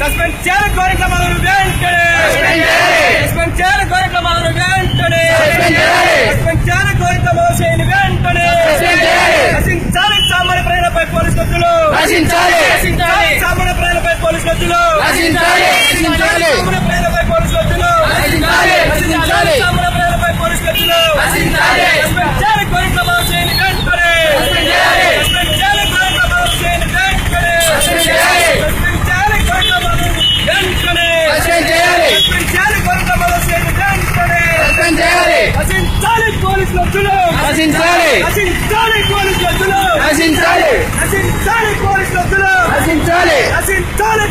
Suspend చేయాలి కోరిక మొదలు వెంటనే సస్పెండ్ చేయాలి కోరిక మొదలు వెంటనే సస్పెండ్ చేయాలి కోరిక మోసేని వెంటనే నశించాలి సామాన్య ప్రజలపై పోలీసు కత్తులు నశించాలి. సామాన్య ప్రజలపై పోలీసు కత్తులు నశించాలి. నశించాలి నశించాలి నశించాలి పోలీసులు నశించాలి నశించాలి పోలీసులు నశించాలి నశించాలి